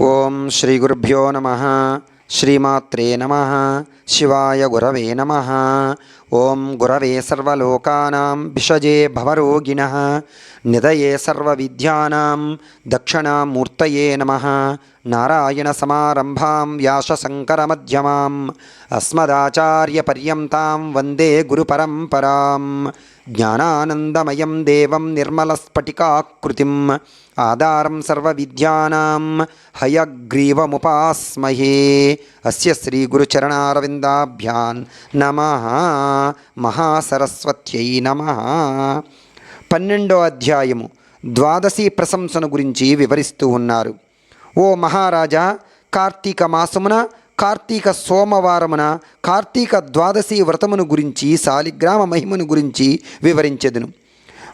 ఓం శ్రీ గురుభ్యో నమ శ్రీమాత్రే నమ శివాయ గురవే నమ ఓం గురవే సర్వోకానాం విషజే భవరోగిణ నిదయే సర్వ విద్యానాం దక్షిణామూర్తయే నమ నారాయణ సమారంభాం వ్యాసశంకరమధ్యమాం అస్మదాచార్యపర్యంతాం వందే గురుపరంపరాం జ్ఞానానందమయం దేవం నిర్మలస్ఫటికాకృతిం. ఆధారం సర్వవిద్యానాం హయగ్రీవముపాస్మహే. అస్య శ్రీగురుచరణారవిందాభ్యాన్ నమ మహాసరస్వత్యై నమ. పన్నెండో అధ్యాయము. ద్వాదశీ ప్రశంసను గురించి వివరిస్తూ ఉన్నారు. ఓ మహారాజా కార్తీక మాసమున కార్తీక సోమవారమున కార్తీక ద్వాదశి వ్రతమును గురించి శాలిగ్రామ మహిమను గురించి వివరించెదను.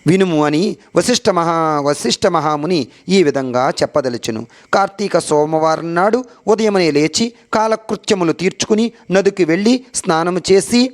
వినుము అని వశిష్ఠ మహా వశిష్ఠ మహాముని ఈ విధంగా చెప్పదలుచును. కార్తీక సోమవారం నాడు ఉదయమనే లేచి కాలకృత్యములు తీర్చుకుని నదికి వెళ్ళి స్నానము చేసి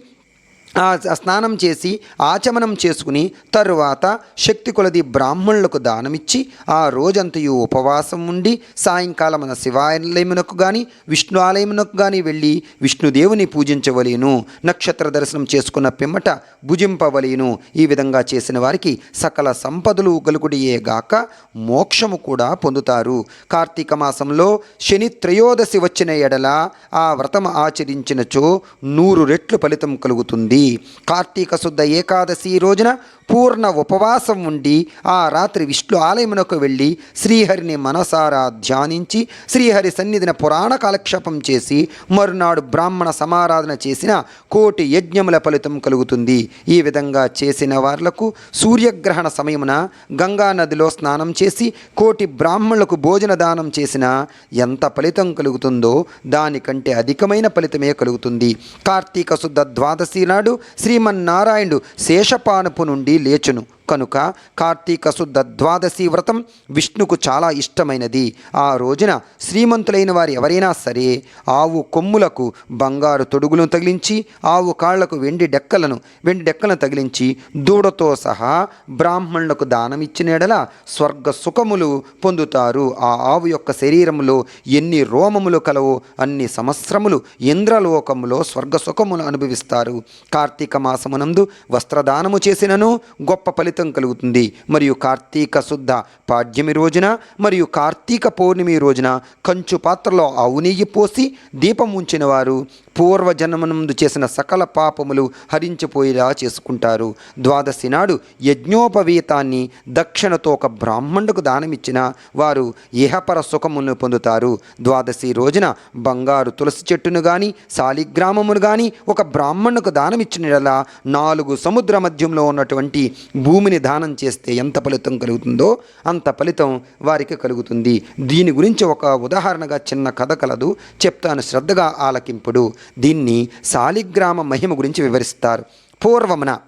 స్నానం చేసి ఆచమనం చేసుకుని తరువాత శక్తి కొలది బ్రాహ్మణులకు దానమిచ్చి ఆ రోజంతయు ఉపవాసం ఉండి సాయంకాలమున శివాలయమునకు కానీ విష్ణు ఆలయమునకు కానీ వెళ్ళి విష్ణుదేవుని పూజించవలేను. నక్షత్ర దర్శనం చేసుకున్న పిమ్మట భుజింపవలేను. ఈ విధంగా చేసిన వారికి సకల సంపదలు గలుగుడియే గాక మోక్షము కూడా పొందుతారు. కార్తీక మాసంలో శని త్రయోదశి వచ్చిన ఎడల ఆ వ్రతం ఆచరించినచో నూరు రెట్లు ఫలితం కలుగుతుంది. కార్తీక శుద్ధ ఏకాదశి రోజున పూర్ణ ఉపవాసం ఉండి ఆ రాత్రి విష్ణు ఆలయమునకు వెళ్ళి శ్రీహరిని మనసారా ధ్యానించి శ్రీహరి సన్నిధిన పురాణ కాలక్షేపం చేసి మరునాడు బ్రాహ్మణ సమారాధన చేసిన కోటి యజ్ఞముల ఫలితం కలుగుతుంది. ఈ విధంగా చేసిన వార్లకు సూర్యగ్రహణ సమయమున గంగా నదిలో స్నానం చేసి కోటి బ్రాహ్మణులకు భోజన దానం చేసిన ఎంత ఫలితం కలుగుతుందో దానికంటే అధికమైన ఫలితమే కలుగుతుంది. కార్తీక శుద్ధ ద్వాదశి నాడు శ్రీమన్నారాయణుడు శేషపానుపు నుండి లేచును. కనుక కార్తీక శుద్ధ ద్వాదశి వ్రతం విష్ణుకు చాలా ఇష్టమైనది. ఆ రోజున శ్రీమంతులైన వారు ఎవరైనా సరే ఆవు కొమ్ములకు బంగారు తొడుగులను తగిలించి ఆవు కాళ్ళకు వెండి డెక్కలను వెండి డెక్కలను తగిలించి దూడతో సహా బ్రాహ్మణులకు దానమిచ్చినడల స్వర్గ సుఖములు పొందుతారు. ఆ ఆవు యొక్క శరీరములో ఎన్ని రోమములు కలవో అన్ని సంవత్సరములు ఇంద్రలోకములో స్వర్గ సుఖములు అనుభవిస్తారు. కార్తీక మాసమునందు వస్త్రదానము చేసినను గొప్ప ఫలితం కలుగుతుంది. మరియు కార్తీక శుద్ధ పాడ్యమి రోజున మరియు కార్తీక పౌర్ణమి రోజున కంచు పాత్రలో ఆవు నెయ్యి పోసి దీపం ఉంచిన వారు పూర్వజన్మనందు చేసిన సకల పాపములు హరించిపోయేలా చేసుకుంటారు. ద్వాదశి నాడు యజ్ఞోపవీతాన్ని దక్షిణతో ఒక బ్రాహ్మణుకు దానమిచ్చిన వారు ఇహపర సుఖమును పొందుతారు. ద్వాదశి రోజున బంగారు తులసి చెట్టును గాని శాలిగ్రామమును గాని ఒక బ్రాహ్మణుకు దానమిచ్చిన నాలుగు సముద్ర మధ్యంలో ఉన్నటువంటి భూమిని దానం చేస్తే ఎంత ఫలితం కలుగుతుందో అంత ఫలితం వారికి కలుగుతుంది. దీని గురించి ఒక ఉదాహరణగా చిన్న కథ కలదు. చెప్తాను శ్రద్ధగా ఆలకింపుడు. దీన్ని శాలిగ్రామ మహిమ గురించి వివరిస్తారు. పూర్వమున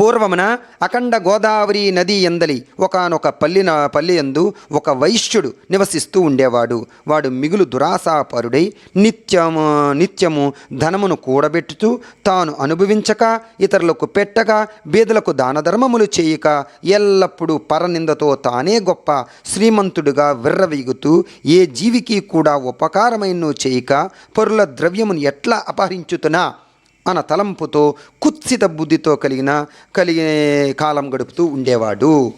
పూర్వమున అఖండ గోదావరి నది ఎందలి ఒకనొక పల్లిన పల్లియందు ఒక వైశ్యుడు నివసిస్తూ ఉండేవాడు. వాడు మిగులు దురాశాపరుడై నిత్యము నిత్యము ధనమును కూడబెట్టుతూ తాను అనుభవించక ఇతరులకు పెట్టగా బీదలకు దానధర్మములు చేయక ఎల్లప్పుడూ పరనిందతో తానే గొప్ప శ్రీమంతుడుగా విర్రవీగుతూ ఏ జీవికి కూడా ఉపకారమైన చేయక పరుల ద్రవ్యమును ఎట్లా అపహరించుతున్నా? అన్న తలంపుతో కుత్సిత బుద్ధితో కలిగిన కలిగే కాలం గడుపుతూ ఉండేవాడు.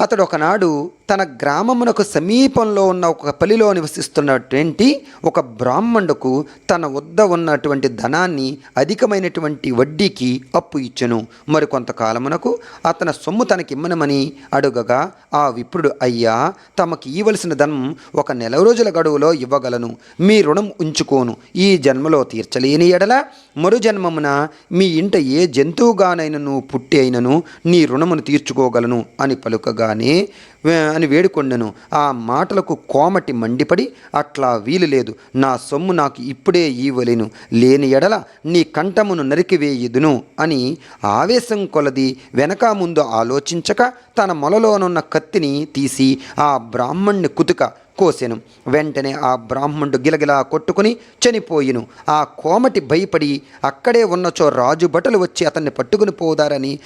అతడు ఒకనాడు తన గ్రామమునకు సమీపంలో ఉన్న ఒక పల్లిలో నివసిస్తున్నటువంటి ఒక బ్రాహ్మణుడుకు తన వద్ద ఉన్నటువంటి ధనాన్ని అధికమైనటువంటి వడ్డీకి అప్పు ఇచ్చెను. మరికొంతకాలమునకు అతని సొమ్ము తనకిమ్మనమని అడుగగా ఆ విప్రుడు అయ్యా తమకి ఇవ్వలసిన ధనం ఒక నెల రోజుల గడువులో ఇవ్వగలను. మీ రుణం ఉంచుకోను. ఈ జన్మలో తీర్చలేని ఎడల మరు జన్మమున మీ ఇంట ఏ జంతువుగానైనను పుట్టి అయినను నీ రుణమును తీర్చుకోగలను అని పలుకగానే అని వేడుకొండెను. ఆ మాటలకు కోమటి మండిపడి అట్లా వీలు లేదు నా సొమ్ము నాకు ఇప్పుడే ఇవ్వలేను లేని ఎడల నీ కంఠమును నరికివేయుదును అని ఆవేశం కొలది వెనక ముందు ఆలోచించక తన మొలలోనున్న కత్తిని తీసి ఆ బ్రాహ్మణ్ణి కుతుక కోసెను. వెంటనే ఆ బ్రాహ్మణుడు గిలగిలా కొట్టుకుని చనిపోయిను. ఆ కోమటి భయపడి అక్కడే ఉన్నచో రాజు భటులు వచ్చి అతన్ని పట్టుకుని పోదారని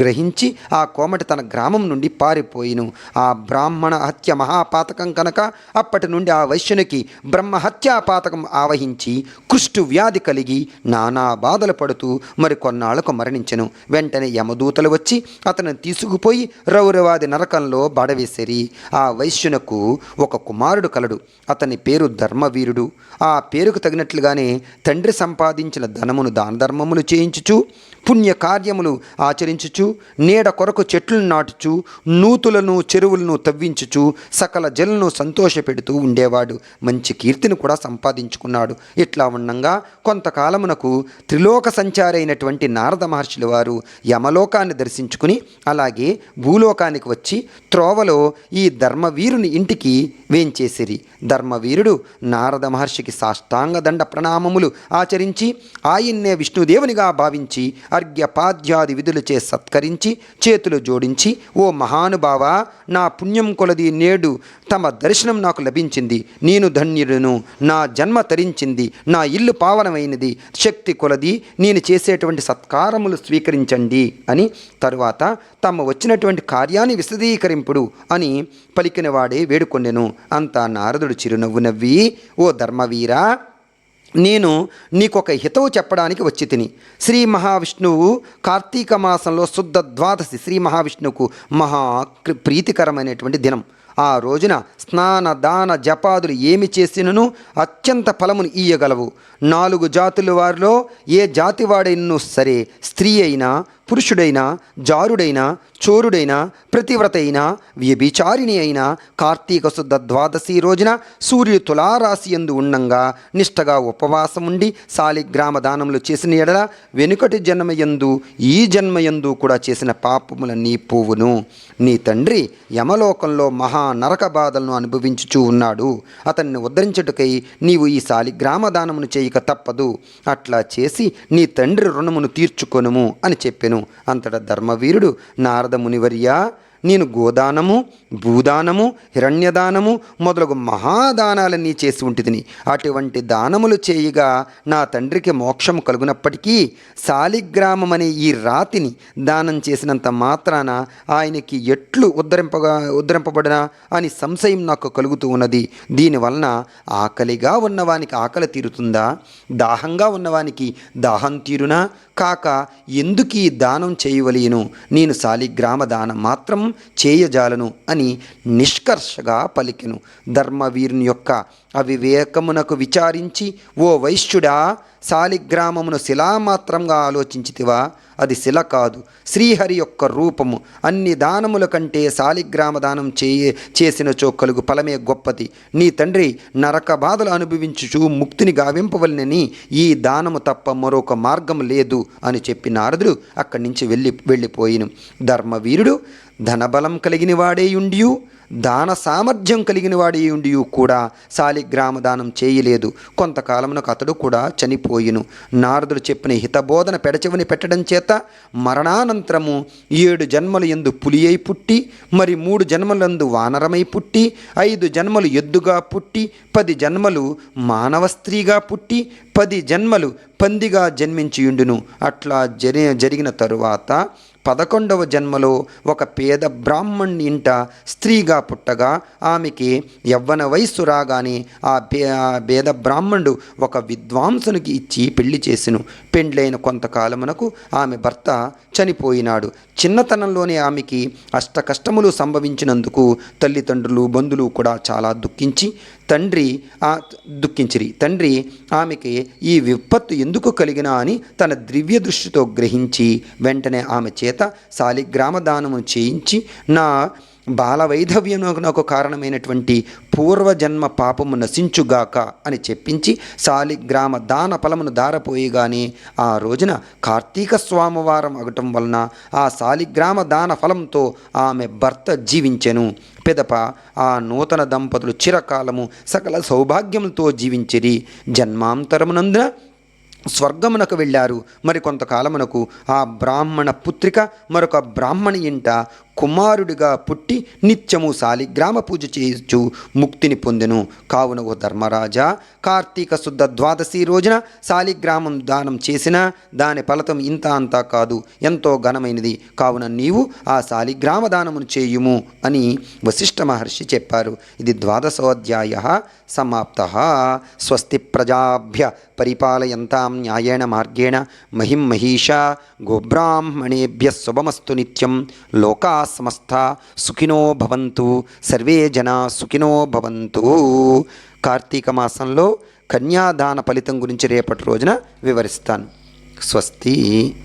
గ్రహించి ఆ కోమటి తన గ్రామం నుండి పారిపోయిను. ఆ బ్రాహ్మణ హత్య మహాపాతకం కనుక అప్పటి నుండి ఆ వైశ్యునికి బ్రహ్మ హత్యా పాతకం ఆవహించి కుష్టు వ్యాధి కలిగి నానా బాధలు పడుతూ మరి కొన్నాళ్ళకు మరణించెను. వెంటనే యమదూతలు వచ్చి అతను తీసుకుపోయి రౌరవాది నరకంలో బడవేసిరి. ఆ వైశ్యునకు ఒక కుమారుడు కలడు. అతని పేరు ధర్మవీరుడు. ఆ పేరుకు తగినట్లుగానే తండ్రి సంపాదించిన ధనమును దాన ధర్మములు చేయించుచు పుణ్య కార్యములు ఆచరించుచు నీడ కొరకు చెట్లను నాటుచు నూతులను చెరువులను తవ్వించుచు సకల జలను సంతోషపెడుతూ ఉండేవాడు. మంచి కీర్తిని కూడా సంపాదించుకున్నాడు. ఇట్లా ఉండగా కొంతకాలమునకు త్రిలోక సంచారైనటువంటి నారద మహర్షుల వారు యమలోకాన్ని దర్శించుకుని అలాగే భూలోకానికి వచ్చి త్రోవలో ఈ ధర్మవీరుని ఇంటికి వేంచేసిరి. ధర్మవీరుడు నారద మహర్షికి సాష్టాంగ దండ ప్రణామములు ఆచరించి ఆయన్నే విష్ణుదేవునిగా భావించి అర్ఘ్యపాద్యాది విధులచే సత్కరించి చేతులు జోడించి ఓ మహానుభావ నా పుణ్యం కొలది నేడు తమ దర్శనం నాకు లభించింది. నేను ధన్యుడును. నా జన్మ తరించింది. నా ఇల్లు పావనమైనది. శక్తి కొలది. నేను చేసేటువంటి సత్కారములు స్వీకరించండి అని తరువాత తమ వచ్చినటువంటి కార్యాన్ని విశదీకరింపుడు అని పలికినవాడే వేడుకొండెను. అంతా నారదుడు చిరునవ్వు నవ్వి ఓ ధర్మవీరా నేను నీకొక హితవు చెప్పడానికి వచ్చి తిని. శ్రీ మహావిష్ణువు కార్తీక మాసంలో శుద్ధ ద్వాదశి శ్రీ మహావిష్ణువుకు మహా ప్రీతికరమైనటువంటి దినం. ఆ రోజున స్నాన దాన జపాదులు ఏమి చేసినను అత్యంత ఫలమును ఇయ్యగలవు. నాలుగు జాతుల వారిలో ఏ జాతి వాడైనను సరే స్త్రీ అయినా పురుషుడైనా జారుడైనా చోరుడైనా ప్రతివ్రత అయినా వ్యభిచారిణి అయినా కార్తీక శుద్ధ ద్వాదశి రోజున సూర్యుడు తులారాశి ఎందు ఉండంగా నిష్టగా ఉపవాసం ఉండి సాలిగ్రామ దానములు చేసిన ఎడల వెనుకటి జన్మయందు ఈ జన్మయందు కూడా చేసిన పాపములన్నీ పోవును. నీ తండ్రి యమలోకంలో మహా నరక బాధలను అనుభవించుచూ ఉన్నాడు. అతన్ని ఉద్ధరించుటకై నీవు ఈ సాలిగ్రామ దానమును చేయక తప్పదు. అట్లా చేసి నీ తండ్రి రుణమును తీర్చుకొనుము అని చెప్పాను. అంతటా ధర్మవీరుడు నారద మునివర్యా నేను గోదానము భూదానము హిరణ్యదానము మొదలగు మహాదానాలన్నీ చేసి ఉంటిదిని అటువంటి దానములు చేయగా నా తండ్రికి మోక్షం కలుగునప్పటికీ శాలిగ్రామం అనే ఈ రాతిని దానం చేసినంత మాత్రాన ఆయనకి ఎట్లు ఉద్ధరింపగా ఉద్ధరింపబడినా అని సంశయం నాకు కలుగుతూ ఉన్నది. దీనివలన ఆకలిగా ఉన్నవానికి ఆకలి తీరుతుందా? దాహంగా ఉన్నవానికి దాహం తీరునా? కాక ఎందుకు ఈ దానం చేయవలేను నేను శాలిగ్రామ దానం మాత్రం చేయజాలను అని నిష్కర్షగా పలికెను. ధర్మవీరుని యొక్క అవివేకమునకు విచారించి ఓ వైశ్యుడా శాలిగ్రామమును శిలామాత్రంగా ఆలోచించితివా? అది శిల కాదు శ్రీహరి యొక్క రూపము. అన్ని దానముల కంటే శాలిగ్రామ దానం చేయ చేసినచో కలుగు ఫలమే గొప్పది. నీ తండ్రి నరక బాధలు అనుభవించుచు ముక్తిని గావింపవలనని ఈ దానము తప్ప మరొక మార్గం లేదు అని చెప్పి నారదుడు అక్కడి నుంచి వెళ్ళి వెళ్ళిపోయిను. ధర్మవీరుడు ధనబలం కలిగిన వాడే ఉండియు దాన సామర్థ్యం కలిగిన వాడి ఉండి కూడా శాలిగ్రామ దానం చేయలేదు. కొంతకాలమునకు అతడు కూడా చనిపోయిను. నారదుడు చెప్పిన హితబోధన పెడచెవిని పెట్టడం చేత మరణానంతరము ఏడు జన్మలు ఎందు పులి అయి పుట్టి మరి మూడు జన్మలందు వానరమై పుట్టి ఐదు జన్మలు ఎద్దుగా పుట్టి పది జన్మలు మానవ స్త్రీగా పుట్టి పది జన్మలు పందిగా జన్మించియుండును. అట్లా జరి జరిగిన తరువాత పదకొండవ జన్మలో ఒక పేద బ్రాహ్మణ్ ఇంట స్త్రీగా పుట్టగా ఆమెకి యవ్వన వయస్సు రాగానే ఆ ఆ పేద బ్రాహ్మణుడు ఒక విద్వాంసునికి ఇచ్చి పెళ్ళి చేసెను. పెండ్లైన కొంతకాలమునకు ఆమె భర్త చనిపోయినాడు. చిన్నతనంలోనే ఆమెకి అష్ట కష్టములు సంభవించినందుకు తల్లిదండ్రులు బంధువులు కూడా చాలా దుఃఖించి తండ్రి ఆ దుఃఖించిరి. తండ్రి ఆమెకి ఈ విపత్తు ఎందుకు కలిగినా అని తన దివ్య దృష్టితో గ్రహించి వెంటనే ఆమె చేత శాలిగ్రామ దానము చేయించి నా బాల వైధవ్యమునకు కారణమైనటువంటి పూర్వజన్మ పాపము నశించుగాక అని చెప్పించి శాలిగ్రామ దాన ఫలమును దారపోయిగానే ఆ రోజున కార్తీక స్వామివారం అగటం వలన ఆ శాలిగ్రామ దాన ఫలంతో ఆమె భర్త జీవించెను. పెదప ఆ నూతన దంపతులు చిరకాలము సకల సౌభాగ్యములతో జీవించిరి. జన్మాంతరమునందున స్వర్గమునకు వెళ్ళారు. మరి కొంతకాలమునకు ఆ బ్రాహ్మణ పుత్రిక మరొక బ్రాహ్మణి ఇంట కుమారుడిగా పుట్టి నిత్యము శాలిగ్రామ పూజ చేయించు ముక్తిని పొందెను. కావున ఓ ధర్మరాజా కార్తీక శుద్ధ ద్వాదశి రోజున శాలిగ్రామం దానం చేసిన దాని ఫలితం ఇంత అంతా కాదు ఎంతో ఘనమైనది. కావున నీవు ఆ శాలిగ్రామ దానమును చేయుము అని వశిష్ఠ మహర్షి చెప్పారు. ఇది ద్వాదశోధ్యాయ సమాప్త. స్వస్తి ప్రజాభ్య పరిపాలయంతాం న్యాయేణ మార్గేణ మహిం మహిషా గోబ్రాహ్మణేభ్య శుభమస్తు నిత్యం. లోకా సమస్త సుఖినో భవంతు. సర్వే జనా సుఖినో భవంతు. కార్తీక మాసంలో కన్యాదాన ఫలితం గురించి రేపటి రోజున వివరిస్తాను. స్వస్తి.